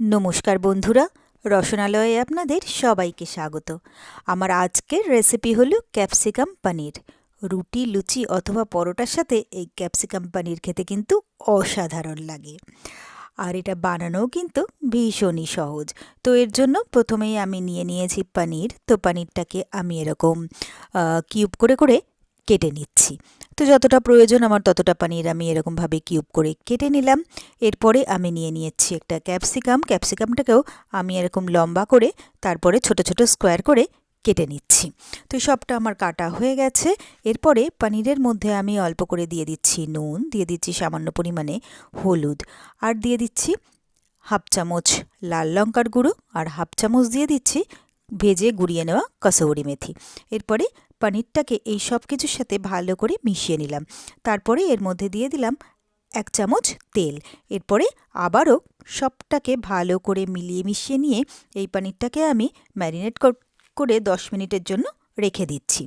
নমস্কার বন্ধুরা, রসনালয়ে আপনাদের সবাইকে স্বাগত। আমার আজকের রেসিপি হলো ক্যাপসিকাম পনির রুটি, লুচি অথবা পরোটার সাথে এই ক্যাপসিকাম পনির খেতে কিন্তু অসাধারণ লাগে। আর এটা বানানোও কিন্তু ভীষণই সহজ। তো এর জন্য প্রথমেই আমি নিয়ে নিয়েছি পনির তো পনিরটাকে আমি এরকম কিউব করে করে কেটে নিচ্ছি। তো যতটা প্রয়োজন আমার ততটা পানির আমি এরকমভাবে কিউব করে কেটে নিলাম। এরপরে আমি নিয়ে নিয়েছি একটা ক্যাপসিকাম। ক্যাপসিকামটাকেও আমি এরকম লম্বা করে তারপরে ছোট ছোট স্কোয়ার করে কেটে নিচ্ছি। তো সবটা আমার কাটা হয়ে গেছে। এরপরে পনিরের মধ্যে আমি অল্প করে দিয়ে দিচ্ছি নুন, দিয়ে দিচ্ছি সামান্য পরিমাণে হলুদ আর দিয়ে দিচ্ছি হাফ চামচ লাল লঙ্কার গুঁড়ো আর হাফ চামচ দিয়ে দিচ্ছি ভেজে গুঁড়িয়ে নেওয়া কসৌরি মেথি। এরপরে পনিরটাকে এই সব কিছুর সাথে ভালো করে মিশিয়ে নিলাম। তারপরে এর মধ্যে দিয়ে দিলাম এক চামচ তেল। এরপরে আবারও সবটাকে ভালো করে মিলিয়ে মিশিয়ে নিয়ে এই পনিরটাকে আমি ম্যারিনেট করে দশ মিনিটের জন্য রেখে দিচ্ছি।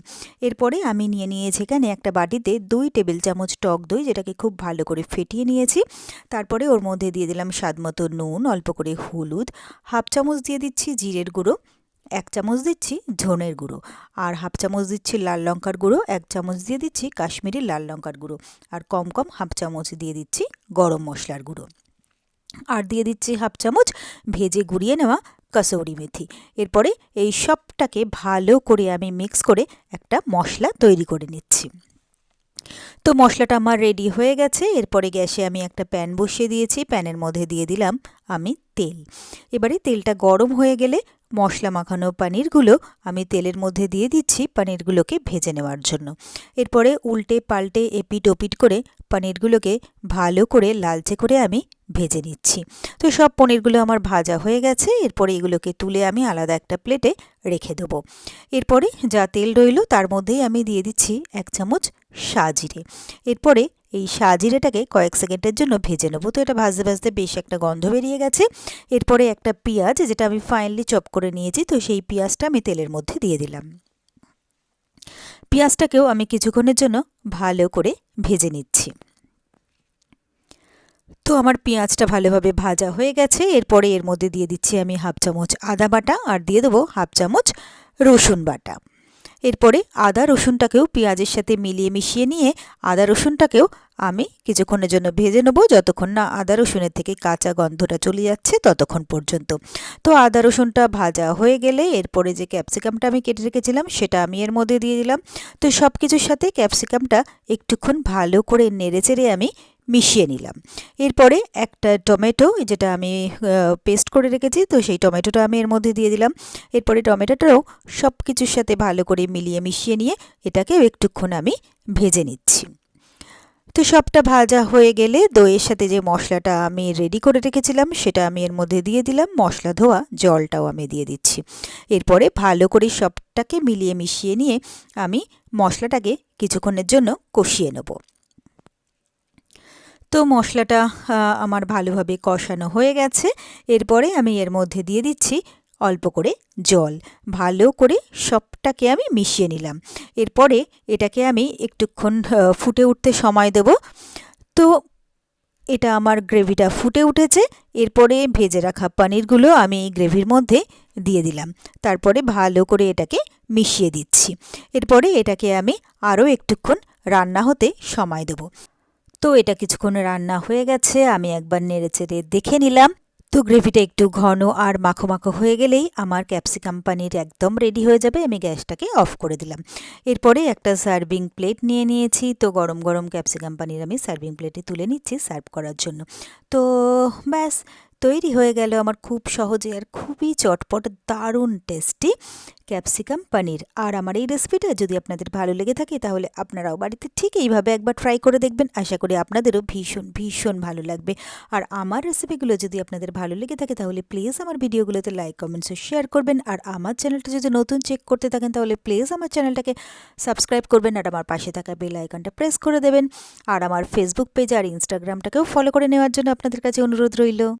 এরপরে আমি নিয়ে নিয়েছি এখানে একটা বাটিতে দুই টেবিল চামচ টক দই, যেটাকে খুব ভালো করে ফেটিয়ে নিয়েছি। তারপরে ওর মধ্যে দিয়ে দিলাম স্বাদমতো নুন, অল্প করে হলুদ, হাফ চামচ দিয়ে দিচ্ছি জিরের গুঁড়ো এক চামচ দিচ্ছি ধনের গুঁড়ো আর হাফ চামচ দিচ্ছি লাল লঙ্কার গুঁড়ো, এক চামচ দিয়ে দিচ্ছি কাশ্মীরি লাল লঙ্কার গুঁড়ো আর কম কম হাফ চামচ দিয়ে দিচ্ছি গরম মশলার গুঁড়ো। আর দিয়ে দিচ্ছি হাফ চামচ ভেজে গুঁড়িয়ে নেওয়া কসৌরি মেথি। এরপরে এই সবটাকে ভালো করে আমি মিক্স করে একটা মশলা তৈরি করে নিচ্ছি। তো মশলাটা আমার রেডি হয়ে গেছে। এরপরে গ্যাসে আমি একটা প্যান বসিয়ে দিয়েছি। প্যানের মধ্যে দিয়ে দিলাম আমি তেল। এবারে তেলটা গরম হয়ে গেলে মশলা মাখানো পানিরগুলো আমি তেলের মধ্যে দিয়ে দিচ্ছি পানিরগুলোকে ভেজে নেওয়ার জন্য। এরপরে উল্টে পাল্টে এপিট ওপিট করে পনিরগুলোকে ভালো করে লালচে করে আমি ভেজে নিচ্ছি। তো সব পনিরগুলো আমার ভাজা হয়ে গেছে, এরপরে এগুলোকে তুলে আমি আলাদা একটা প্লেটে রেখে দেবো। এরপরে যা তেল রইল তার মধ্যেই আমি দিয়ে দিচ্ছি এক চামচ সাজিরে। এরপরে এই সাজিরেটাকে কয়েক সেকেন্ডের জন্য ভেজে নেব। তো এটা ভাজতে ভাজতে বেশ একটা গন্ধ বেরিয়ে গেছে। এরপরে একটা পেঁয়াজ, যেটা আমি ফাইনালি চপ করে নিয়েছি, তো সেই পেঁয়াজটা আমি তেলের মধ্যে দিয়ে দিলাম। পেঁয়াজটাকেও আমি কিছুক্ষণের জন্য ভালো করে ভেজে নিচ্ছি। তো আমার পেঁয়াজটা ভালোভাবে ভাজা হয়ে গেছে। এরপরে এর মধ্যে দিয়ে দিচ্ছি আমি হাফ চামচ আদা বাটা, আর দিয়ে দেবো হাফ চামচ রসুন বাটা। এরপরে আদা, রসুনটাকেও পেঁয়াজের সাথে মিলিয়ে মিশিয়ে নিয়ে আদা, রসুনটাকেও আমি কিছুক্ষণের জন্য ভেজে নেব। যতক্ষণ না আদা, রসুনের থেকে কাঁচা গন্ধটা চলে যাচ্ছে, ততক্ষণ পর্যন্ত। তো আদা, রসুনটা ভাজা হয়ে গেলে এরপরে যে ক্যাপসিকামটা আমি কেটে রেখেছিলাম, সেটা আমি এর মধ্যে দিয়ে দিলাম। তো সব কিছুর সাথে ক্যাপসিকামটা একটুক্ষণ ভালো করে নেড়ে চেড়ে আমি মিশিয়ে নিলাম। এরপরে একটা টমেটো যেটা আমি পেস্ট করে রেখেছি, তো সেই টমেটোটা আমি এর মধ্যে দিয়ে দিলাম। এরপরে টমেটোটাও সব কিছুর সাথে ভালো করে মিলিয়ে মিশিয়ে নিয়ে এটাকেও একটুক্ষণ আমি ভেজে নিচ্ছি। তো সবটা ভাজা হয়ে গেলে দইয়ের সাথে যে মশলাটা আমি রেডি করে রেখেছিলাম, সেটা আমি এর মধ্যে দিয়ে দিলাম। মশলা ধোয়া, জলটাও আমি দিয়ে দিচ্ছি। এরপরে ভালো করে সবটাকে মিলিয়ে মিশিয়ে নিয়ে আমি মশলাটাকে কিছুক্ষণের জন্য কষিয়ে নেব। তো মশলাটা আমার ভালোভাবে কষানো হয়ে গেছে। এরপরে আমি এর মধ্যে দিয়ে দিচ্ছি অল্প করে জল। ভালো করে সবটাকে আমি মিশিয়ে নিলাম। এরপরে এটাকে আমি একটুক্ষণ ফুটে উঠতে সময় দেব। তো এটা আমার গ্রেভিটা ফুটে উঠেছে। এরপরে ভেজে রাখা পনিরগুলো আমি এই গ্রেভির মধ্যে দিয়ে দিলাম। তারপরে ভালো করে এটাকে মিশিয়ে দিচ্ছি। এরপরে এটাকে আমি আরও একটুক্ষণ রান্না হতে সময় দেবো। তো এটা কিছুক্ষণ রান্না হয়ে গেছে, আমি একবার নেড়ে চেড়ে দেখে নিলাম। তো গ্রেভিটা একটু ঘন আর মাখো মাখো হয়ে গেলেই আমার ক্যাপসিকাম পানির একদম রেডি হয়ে যাবে, আমি গ্যাসটাকে অফ করে দিলাম। এরপরে একটা সার্ভিং প্লেট নিয়ে নিয়েছি, তো গরম গরম ক্যাপসিকাম পানির আমি সার্ভিং প্লেটে তুলে নিচ্ছি সার্ভ করার জন্য। তো ব্যাস তৈরি হয়ে গেল আমার খুব সহজে আর খুবই চটপট, দারুণ টেস্টি ক্যাপসিকাম পনির আর আমার এই রেসিপিটা যদি আপনাদের ভালো লেগে থাকে তাহলে আপনারাও বাড়িতে ঠিক এইভাবে একবার ট্রাই করে দেখবেন। আশা করি আপনাদেরও ভীষণ ভীষণ ভালো লাগবে। আর আমার রেসিপিগুলো যদি আপনাদের ভালো লেগে থাকে তাহলে প্লিজ আমার ভিডিওগুলোতে লাইক কমেন্টস শেয়ার করবেন। আর আমার চ্যানেলটা যদি নতুন চেক করতে থাকেন তাহলে প্লিজ আমার চ্যানেলটাকে সাবস্ক্রাইব করবেন আর আমার পাশে থাকা বেল আইকনটা প্রেস করে দেবেন। আর আমার ফেসবুক পেজ আর ইনস্টাগ্রামটাকেও ফলো করে নেওয়ার জন্য আপনাদের কাছে অনুরোধ রইল।